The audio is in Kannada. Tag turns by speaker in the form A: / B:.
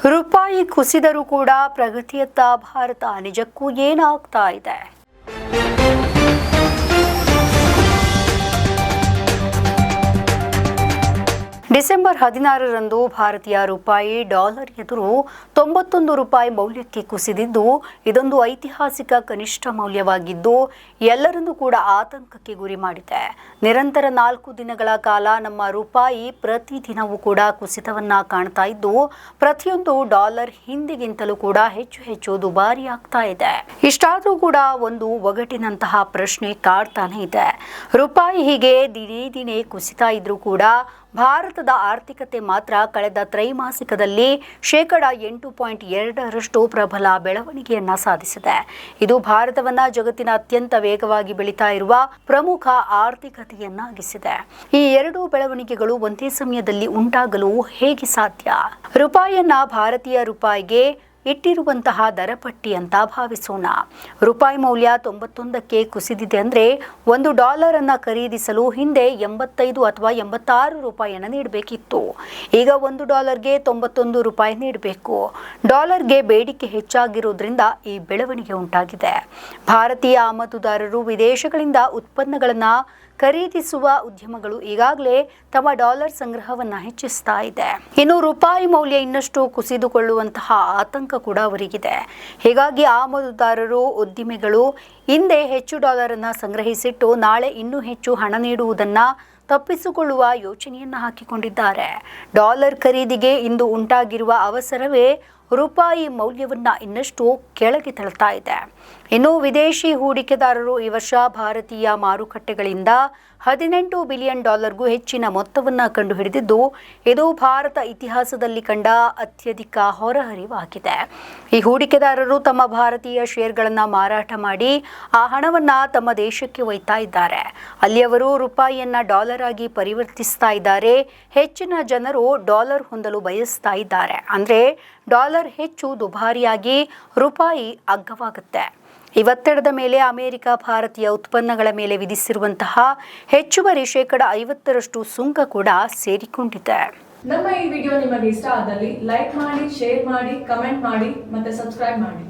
A: ರೂಪಾಯಿ ಕುಸಿದರೂ ಕೂಡ ಪ್ರಗತಿಯತ್ತ ಭಾರತ ನಿಜಕ್ಕೂ ಏನಾಗ್ತಾ ಇದೆ? ಡಿಸೆಂಬರ್ ಹದಿನಾರರಂದು ಭಾರತೀಯ ರೂಪಾಯಿ ಡಾಲರ್ ಎದುರು ತೊಂಬತ್ತೊಂದು ರೂಪಾಯಿ ಮೌಲ್ಯಕ್ಕೆ ಕುಸಿದಿದ್ದು, ಇದೊಂದು ಐತಿಹಾಸಿಕ ಕನಿಷ್ಠ ಮೌಲ್ಯವಾಗಿದ್ದು, ಎಲ್ಲರನ್ನೂ ಕೂಡ ಆತಂಕಕ್ಕೆ ಗುರಿ ಮಾಡಿದೆ. ನಿರಂತರ ನಾಲ್ಕು ದಿನಗಳ ಕಾಲ ನಮ್ಮ ರೂಪಾಯಿ ಪ್ರತಿದಿನವೂ ಕೂಡ ಕುಸಿತವನ್ನ ಕಾಣ್ತಾ ಇದ್ದು, ಪ್ರತಿಯೊಂದು ಡಾಲರ್ ಹಿಂದಿಗಿಂತಲೂ ಕೂಡ ಹೆಚ್ಚು ಹೆಚ್ಚು ದುಬಾರಿ ಆಗ್ತಾ ಇದೆ. ಇಷ್ಟಾದರೂ ಕೂಡ ಒಂದು ಒಗಟಿನಂತಹ ಪ್ರಶ್ನೆ ಕಾಡ್ತಾನೆ ಇದೆ. ರೂಪಾಯಿ ಹೀಗೆ ದಿನೇ ದಿನೇ ಕುಸಿತಾ ಇದ್ರೂ ಕೂಡ ಭಾರತದ ಆರ್ಥಿಕತೆ ಮಾತ್ರ ಕಳೆದ ತ್ರೈಮಾಸಿಕದಲ್ಲಿ ಶೇಕಡ ಎಂಟು ಪಾಯಿಂಟ್ ಎರಡರಷ್ಟು ಪ್ರಬಲ ಬೆಳವಣಿಗೆಯನ್ನ ಸಾಧಿಸಿದೆ. ಇದು ಭಾರತವನ್ನ ಜಗತ್ತಿನ ಅತ್ಯಂತ ವೇಗವಾಗಿ ಬೆಳೀತಾ ಇರುವ ಪ್ರಮುಖ ಆರ್ಥಿಕತೆಯನ್ನಾಗಿಸಿದೆ. ಈ ಎರಡು ಬೆಳವಣಿಗೆಗಳು ಒಂದೇ ಸಮಯದಲ್ಲಿ ಉಂಟಾಗಲು ಹೇಗೆ ಸಾಧ್ಯ? ರೂಪಾಯಿಯನ್ನ ಭಾರತೀಯ ರೂಪಾಯಿಗೆ ಇಟ್ಟಿರುವಂತಹ ದರಪಟ್ಟಿ ಅಂತ ಭಾವಿಸೋಣ. ರೂಪಾಯಿ ಮೌಲ್ಯ ತೊಂಬತ್ತೊಂದಕ್ಕೆ ಕುಸಿದಿದೆ ಅಂದರೆ ಒಂದು ಡಾಲರ್ ಅನ್ನ ಖರೀದಿಸಲು ಹಿಂದೆ ಎಂಬತ್ತೈದು ಅಥವಾ ಎಂಬತ್ತಾರು ರೂಪಾಯಿಯನ್ನು ನೀಡಬೇಕಿತ್ತು. ಈಗ ಒಂದು ಡಾಲರ್ಗೆ ತೊಂಬತ್ತೊಂದು ರೂಪಾಯಿ ನೀಡಬೇಕು. ಡಾಲರ್ಗೆ ಬೇಡಿಕೆ ಹೆಚ್ಚಾಗಿರೋದ್ರಿಂದ ಈ ಬೆಳವಣಿಗೆ ಉಂಟಾಗಿದೆ. ಭಾರತೀಯ ಆಮದುದಾರರು ವಿದೇಶಗಳಿಂದ ಉತ್ಪನ್ನಗಳನ್ನು ಖರೀದಿಸುವ ಉದ್ಯಮಗಳು ಈಗಾಗಲೇ ತಮ್ಮ ಡಾಲರ್ ಸಂಗ್ರಹವನ್ನು ಹೆಚ್ಚಿಸ್ತಾ ಇದೆ. ಇನ್ನು ರೂಪಾಯಿ ಮೌಲ್ಯ ಇನ್ನಷ್ಟು ಕುಸಿದುಕೊಳ್ಳುವಂತಹ ಆತಂಕ ಕೂಡ ಅವರಿಗಿದೆ. ಹೀಗಾಗಿ ಆಮದುದಾರರು, ಉದ್ದಿಮೆಗಳು ಹಿಂದೆ ಹೆಚ್ಚು ಡಾಲರನ್ನು ಸಂಗ್ರಹಿಸಿಟ್ಟು ನಾಳೆ ಇನ್ನೂ ಹೆಚ್ಚು ಹಣ ನೀಡುವುದನ್ನು ತಪ್ಪಿಸಿಕೊಳ್ಳುವ ಯೋಚನೆಯನ್ನು ಹಾಕಿಕೊಂಡಿದ್ದಾರೆ. ಡಾಲರ್ ಖರೀದಿಗೆ ಇಂದು ಉಂಟಾಗಿರುವ ಅವಸರವೇ ರೂಪಾಯಿ ಮೌಲ್ಯವನ್ನು ಇನ್ನಷ್ಟು ಕೆಳಗೆ ತಳ್ತಾ ಇದೆ. ಇನ್ನು ವಿದೇಶಿ ಹೂಡಿಕೆದಾರರು ಈ ವರ್ಷ ಭಾರತೀಯ ಮಾರುಕಟ್ಟೆಗಳಿಂದ ಹದಿನೆಂಟು ಬಿಲಿಯನ್ ಡಾಲರ್ಗೂ ಹೆಚ್ಚಿನ ಮೊತ್ತವನ್ನು ಕಂಡುಹಿಡಿದಿದ್ದು, ಇದು ಭಾರತ ಇತಿಹಾಸದಲ್ಲಿ ಕಂಡ ಅತ್ಯಧಿಕ ಹೊರಹರಿವಾಗಿದೆ. ಈ ಹೂಡಿಕೆದಾರರು ತಮ್ಮ ಭಾರತೀಯ ಶೇರ್ಗಳನ್ನು ಮಾರಾಟ ಮಾಡಿ ಆ ಹಣವನ್ನು ತಮ್ಮ ದೇಶಕ್ಕೆ ಒಯ್ತಾ ಇದ್ದಾರೆ. ಅಲ್ಲಿಯವರು ರೂಪಾಯಿಯನ್ನು ಡಾಲರ್ ಆಗಿ ಪರಿವರ್ತಿಸ್ತಾ ಇದ್ದಾರೆ. ಹೆಚ್ಚಿನ ಜನರು ಡಾಲರ್ ಹೊಂದಲು ಬಯಸ್ತಾ ಇದ್ದಾರೆ. ಅಂದರೆ ಡಾಲರ್ ಹೆಚ್ಚು ದುಬಾರಿಯಾಗಿ ರೂಪಾಯಿ ಅಗ್ಗವಾಗುತ್ತೆ. ಇವತ್ತೆಡದ ಮೇಲೆ ಅಮೆರಿಕ, ಭಾರತೀಯ ಉತ್ಪನ್ನಗಳ ಮೇಲೆ ವಿಧಿಸಿರುವಂತಹ ಹೆಚ್ಚುವರಿ ಶೇಕಡ ಐವತ್ತರಷ್ಟು ಸುಂಕ ಕೂಡ ಸೇರಿಕೊಂಡಿದೆ.
B: ನಮ್ಮ ಈ ವಿಡಿಯೋ ನಿಮಗೆ ಇಷ್ಟ ಆದಲ್ಲಿ ಲೈಕ್ ಮಾಡಿ, ಶೇರ್ ಮಾಡಿ, ಕಮೆಂಟ್ ಮಾಡಿ ಮತ್ತೆ ಸಬ್ಸ್ಕ್ರೈಬ್ ಮಾಡಿ.